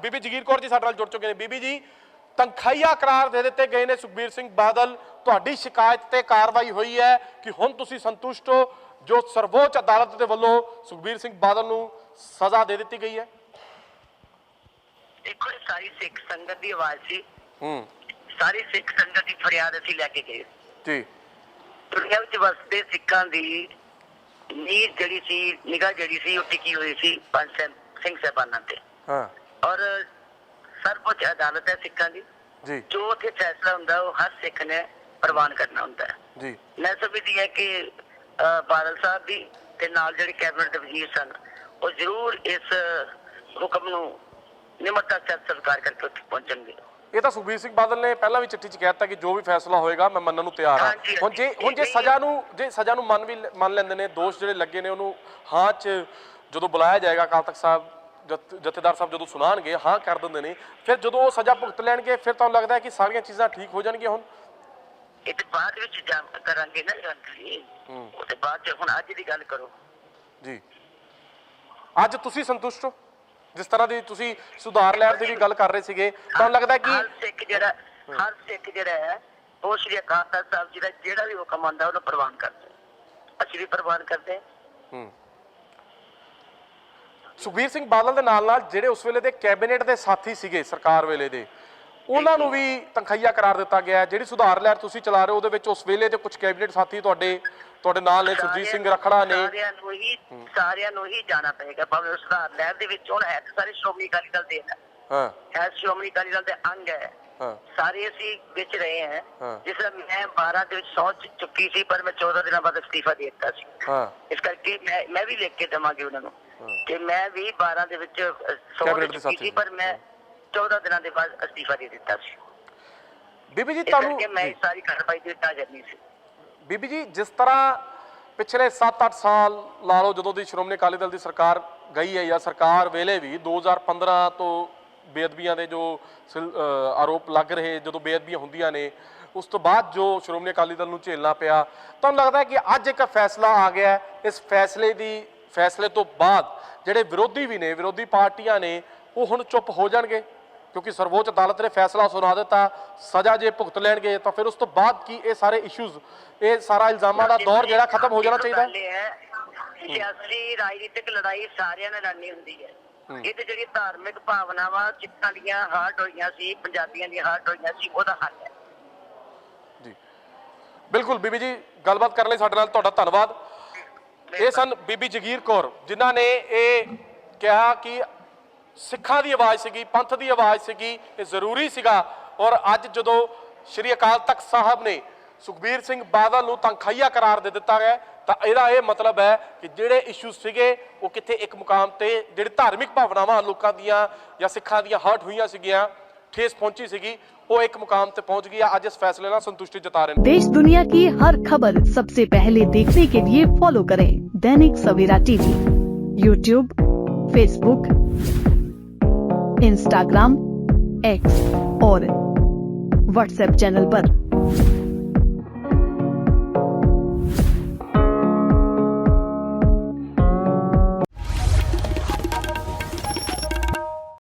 ਬੀਬੀ ਜਗੀਰ ਕੌਰ ਜੀ ਸਾਡੇ ਨਾਲ ਜੁੜ ਚੁੱਕੇ ਨੇ। ਬੀਬੀ ਜੀ ਤਨਖਾਹੀਆ ਕਰਾਰ ਦੇ ਦਿੱਤੇ ਗਏ ਨੇ ਸੁਖਬੀਰ ਸਿੰਘ ਬਾਦਲ। ਤੁਹਾਡੀ ਸ਼ਿਕਾਇਤ ਤੇ ਕਾਰਵਾਈ ਹੋਈ ਹੈ ਕਿ ਹੁਣ ਤੁਸੀਂ ਸੰਤੁਸ਼ਟ ਹੋ ਜੋ ਸਰਵੋੱਚ ਅਦਾਲਤ ਦੇ ਵੱਲੋਂ ਸੁਖਬੀਰ ਸਿੰਘ ਬਾਦਲ ਨੂੰ ਸਜ਼ਾ ਦੇ ਦਿੱਤੀ ਗਈ ਹੈ? ਦੇਖੋ ਇਹ ਸਾਰੀ ਸਿੱਖ ਸੰਗਤ ਦੀ ਆਵਾਜ਼ ਸੀ। ਹੂੰ। ਸਾਰੀ ਸਿੱਖ ਸੰਗਤ ਦੀ ਫਰਿਆਦ ਅਸੀਂ ਲੈ ਕੇ ਗਏ। ਜੀ। ਦੁਨੀਆ ਵਿੱਚ ਵਸਦੇ ਸਿੱਖਾਂ ਦੀ ਨੀਰ ਜਿਹੜੀ ਸੀ ਨਿਗਾਹ ਜਿਹੜੀ ਸੀ ਉਹ ਟਿਕੀ ਹੋਈ ਸੀ ਪੰਜ ਸਿੰਘ ਸਿੰਘ ਸਾਹਿਬਾਨਾਂ ਤੇ। ਹਾਂ। ਔਰ ਸਰਵਉੱਚ ਅਦਾਲਤ ਹੈ ਸਿੱਖਾਂ ਦੀ ਜੀ। ਜੋ ਉੱਥੇ ਫੈਸਲਾ ਹੁੰਦਾ ਉਹ ਹਰ ਸਿੱਖ ਨੇ ਪ੍ਰਵਾਨ ਕਰਨਾ ਹੁੰਦਾ ਹੈ। ਜੀ। ਮੈਂ ਸਮਝਦੀ ਹੈ ਕਿ ਬਾਦਲ ਸਾਹਿਬ ਦੀ ਤੇ ਨਾਲ ਜਿਹੜੇ ਕੈਬਨਿਟ ਦੇ ਵਜ਼ੀਰ ਸਨ ਉਹ ਜ਼ਰੂਰ ਇਸ ਹੁਕਮ ਨੂੰ ਨਿਮਰਤਾ ਨਾਲ ਸਵੀਕਾਰ ਕਰਕੇ ਉੱਥੇ ਪਹੁੰਚਣਗੇ। ਇਹ ਤਾਂ ਸੁਖਬੀਰ ਸਿੰਘ ਬਾਦਲ ਨੇ ਪਹਿਲਾਂ ਵੀ ਚਿੱਠੀ 'ਚ ਕਹਿ ਦਿੱਤਾ ਕਿ ਜੋ ਵੀ ਫੈਸਲਾ ਹੋਏਗਾ ਮੈਂ ਮੰਨਣ ਨੂੰ ਤਿਆਰ ਹਾਂ। ਹੁਣ ਜੇ ਹੁਣ ਜੇ। ਸਜ਼ਾ ਨੂੰ ਜੇ ਸਜ਼ਾ ਨੂੰ ਮੰਨ ਵੀ ਮੰਨ ਲੈਂਦੇ ਨੇ ਦੋਸ਼ ਜਿਹੜੇ ਲੱਗੇ ਨੇ ਉਹਨੂੰ ਹਾਂ 'ਚ ਜਦੋਂ ਬੁਲਾਇਆ ਜਾਏਗਾ ਅਕਾਲ ਤਖਤ ਸਾਹਿਬ ਜਥੇਦਾਰ ਸਾਹਿਬ ਜਦੋਂ ਸੁਣਾਣਗੇ ਹਾਂ ਕਰ ਦਿੰਦੇ ਨੇ ਫਿਰ ਜਦੋਂ ਉਹ ਸਜ਼ਾ ਭੁਗਤ ਲੈਣਗੇ ਫਿਰ ਤੁਹਾਨੂੰ ਲੱਗਦਾ ਹੈ ਕਿ ਸਾਰੀਆਂ ਚੀਜ਼ਾਂ ਠੀਕ ਹੋ ਜਾਣਗੀਆਂ ਹੁਣ। ਇਹ ਤੇ ਬਾਅਦ ਵਿੱਚ ਜਾ ਕਰਾਂਗੇ ਨਾ ਹੂੰ। ਉਹ ਤੇ ਬਾਅਦ ਚ ਹੁਣ ਅੱਜ ਦੀ ਗੱਲ ਕਰੋ। ਜੀ। ਅੱਜ ਤੁਸੀਂ ਸੰਤੁਸ਼ਟ ਹੋ? ਜਿਸ ਤਰ੍ਹਾਂ ਦੀ ਤੁਸੀਂ ਸੁਧਾਰ ਲਹਿਰ ਦੀ ਵੀ ਗੱਲ ਕਰ ਰਹੇ ਸੀਗੇ ਤੁਹਾਨੂੰ ਲੱਗਦਾ ਕਿ ਹਰ ਸਿੱਖ ਜਿਹੜਾ ਹਰ ਸਿੱਖ ਜਿਹੜਾ ਹੈ ਉਹ ਸ਼੍ਰੀ ਅਕਾਲ ਤਖਤ ਸਾਹਿਬ ਜੀ ਦਾ ਜਿਹੜਾ ਵੀ ਹੁਕਮ ਆਉਂਦਾ ਉਹਨੂੰ ਪ੍ਰਵਾਨ ਕਰਦੇ। ਅਸੀਂ ਵੀ ਪ੍ਰਵਾਨ ਕਰਦੇ। ਹਾਂ। ਸੁਖਬੀਰ ਸਿੰਘ ਬਾਦਲ ਦੇ ਨਾਲ ਨਾਲ ਜਿਹੜੇ ਉਸ ਵੇਲੇ ਦੇ ਕੈਬਨਿਟ ਦੇ ਸਾਥੀ ਸੀਗੇ ਸਰਕਾਰ ਵੇਲੇ ਦੇ ਉਹਨਾਂ ਨੂੰ ਵੀ ਤਨਖਾਹੀਆ ਕਰਾਰ ਦਿੱਤਾ ਗਿਆ। ਜਿਹੜੀ ਸੁਧਾਰ ਲਹਿਰ ਤੁਸੀਂ ਚਲਾ ਰਹੇ ਹੋ ਉਹਦੇ ਵਿੱਚ ਉਸ ਵੇਲੇ ਦੇ ਕੁਝ ਕੈਬਨਿਟ ਸਾਥੀ ਤੁਹਾਡੇ ਤੁਹਾਡੇ ਨਾਲ ਨੇ ਸੁਰਜੀਤ ਸਿੰਘ ਰਖੜਾ ਨੇ। ਸਾਰਿਆਂ ਨੂੰ ਹੀ ਸਾਰਿਆਂ ਨੂੰ ਹੀ ਜਾਣਾ ਪਏਗਾ। ਭਾਵੇਂ ਉਸ ਦਾ ਲਹਿਰ ਦੇ ਵਿੱਚ ਹੁਣ ਹੈ ਸਾਰੇ ਸ਼੍ਰੋਮਣੀ ਅਕਾਲੀ ਦਲ ਦੇ ਹੈ। ਹਾਂ ਸ਼੍ਰੋਮਣੀ ਅਕਾਲੀ ਦਲ ਦੇ ਅੰਗ ਹੈ। ਹਾਂ। ਸਾਰੇ ਅਸੀਂ ਵਿੱਚ ਰਹੇ ਹਾਂ। ਜਿਸ ਤਰ੍ਹਾਂ ਮੈਂ 12 ਦੇ ਵਿੱਚ ਸੌਚ ਚੁੱਕੀ ਸੀ ਪਰ ਮੈਂ 14 ਦਿਨਾਂ ਬਾਅਦ ਅਸਤੀਫਾ ਦੇ ਦਿੱਤਾ ਸੀ। ਹਾਂ। ਇਸ ਕਰਕੇ ਮੈਂ ਮੈਂ ਵੀ ਲਿਖ ਕੇ ਦੇਵਾਂਗੀ ਉਹਨਾਂ ਨੂੰ। ਕਿ ਮੈਂ ਵੀ 12 ਦੇ ਵਿੱਚ ਕੈਬਨਿਟ ਦੇ ਸਾਥੀ ਪਰ ਮੈਂ 14 ਦਿਨਾਂ ਦੇ ਬਾਅਦ ਅਸਤੀਫਾ ਦੇ ਦਿੱਤਾ ਸੀ। ਬੀਬੀ ਜੀ ਇਸ ਤੁਹਾਨੂੰ ਕਰਕੇ ਮੈਂ। ਇਹ ਸਾਰੀ ਕਾਰਵਾਈ ਦੀ ਕਰਨੀ ਸੀ। ਬੀਬੀ ਜੀ ਜਿਸ ਤਰ੍ਹਾਂ ਪਿਛਲੇ 7-8 ਸਾਲ ਲਾ ਲਓ ਜਦੋਂ ਦੀ ਸ਼੍ਰੋਮਣੀ ਅਕਾਲੀ ਦਲ ਦੀ ਸਰਕਾਰ ਗਈ ਹੈ ਜਾਂ ਸਰਕਾਰ ਵੇਲੇ ਵੀ 2015 ਤੋਂ ਬੇਅਦਬੀਆਂ ਦੇ ਜੋ ਸਿਲ- ਅਹ ਆਰੋਪ ਲੱਗ ਰਹੇ ਜਦੋਂ ਬੇਅਦਬੀਆਂ ਹੁੰਦੀਆਂ ਨੇ ਉਸ ਤੋਂ ਬਾਅਦ ਜੋ ਸ਼੍ਰੋਮਣੀ ਅਕਾਲੀ ਦਲ ਨੂੰ ਝੇਲਣਾ ਪਿਆ ਤੁਹਾਨੂੰ ਲੱਗਦਾ ਹੈ ਕਿ ਅੱਜ ਇੱਕ ਫੈਸਲਾ ਆ ਗਿਆ ਹੈ? ਇਸ ਫੈਸਲੇ ਦੀ ਫੈਸਲੇ ਤੋਂ ਬਾਅਦ ਜਿਹੜੇ ਵਿਰੋਧੀ ਵੀ ਨੇ ਵਿਰੋਧੀ ਪਾਰਟੀਆਂ ਨੇ ਉਹ ਹੁਣ ਚੁੱਪ ਹੋ ਜਾਣਗੇ। ਕਿਉਂਕਿ ਸਰਵੋੱਚ ਅਦਾਲਤ ਨੇ ਫੈਸਲਾ ਸੁਣਾ ਦਿੱਤਾ ਸਜ਼ਾ ਜੇ ਭੁਗਤ ਲੈਣਗੇ ਤਾਂ ਫਿਰ ਉਸ ਤੋਂ ਬਾਅਦ ਕੀ ਇਹ ਸਾਰੇ ਇਸ਼ੂਜ਼ ਇਹ ਸਾਰਾ ਇਲਜ਼ਾਮਾਂ ਦਾ ਦੌਰ ਜਿਹੜਾ ਖਤਮ ਹੋ ਜਾਣਾ ਚਾਹੀਦਾ? ਹੈ ਸਿਆਸੀ ਰਾਜਨੀਤਿਕ ਲੜਾਈ ਸਾਰਿਆਂ ਨੇ ਲੜਨੀ ਹੁੰਦੀ ਹੈ। ਇਹ ਤੇ ਜਿਹੜੀ ਧਾਰਮਿਕ ਭਾਵਨਾਵਾਂ ਚਿੱਤਾਂ ਦੀਆਂ ਹਾਰਟ ਹੋਈਆਂ ਸੀ ਪੰਜਾਬੀਆਂ ਦੀਆਂ ਹਾਰਟ ਹੋਈਆਂ ਸੀ ਉਹਦਾ ਹੱਲ ਹੈ। ਜੀ। ਬਿਲਕੁਲ ਬੀਬੀ ਜੀ ਗੱਲਬਾਤ ਕਰਨ ਲਈ ਸਾਡੇ ਨਾਲ ਤੁਹਾਡਾ ਧੰਨਵਾਦ। ਇਹ ਸਨ ਬੀਬੀ ਜਗੀਰ ਕੌਰ, ਜਿਨ੍ਹਾਂ ਨੇ ਇਹ ਕਿਹਾ ਕਿ ਸਿੱਖਾਂ ਦੀ ਆਵਾਜ਼ ਸੀਗੀ, ਪੰਥ ਦੀ ਆਵਾਜ਼ ਸੀਗੀ, ਇਹ ਜ਼ਰੂਰੀ ਸੀਗਾ। ਔਰ ਅੱਜ ਜਦੋਂ ਸ਼੍ਰੀ ਅਕਾਲ ਤਖਤ ਸਾਹਿਬ ਨੇ ਸੁਖਬੀਰ ਸਿੰਘ ਬਾਦਲ ਨੂੰ ਤਨਖਾਹੀਆ ਕਰਾਰ ਦੇ ਦਿੱਤਾ ਗਿਆ ਤਾਂ ਇਹਦਾ ਇਹ ਮਤਲਬ ਹੈ ਕਿ ਜਿਹੜੇ ਇਸ਼ੂ ਸੀਗੇ, ਉਹ ਕਿਤੇ ਇੱਕ ਮੁਕਾਮ ਤੇ, ਜਿਹੜੇ ਧਾਰਮਿਕ ਭਾਵਨਾਵਾਂ ਲੋਕਾਂ ਦੀਆਂ ਜਾਂ ਸਿੱਖਾਂ ਦੀਆਂ ਹਰਟ ਹੋਈਆਂ ਸੀਗੀਆਂ ਠੇਸ ਪਹੁੰਚੀ ਸੀਗੀ ਉਹ ਇੱਕ ਮੁਕਾਮ ਤੇ ਪਹੁੰਚ ਗਈ ਆ ਅੱਜ ਇਸ ਫੈਸਲੇ ਨਾਲ ਸੰਤੁਸ਼ਟੀ ਜਤਾ ਰਹੇ ਨੇ देश दुनिया की हर खबर सबसे पहले देखने के लिए फॉलो करें Dainik Savera TV YouTube Facebook Instagram X और व्हाट्सएप चैनल पर।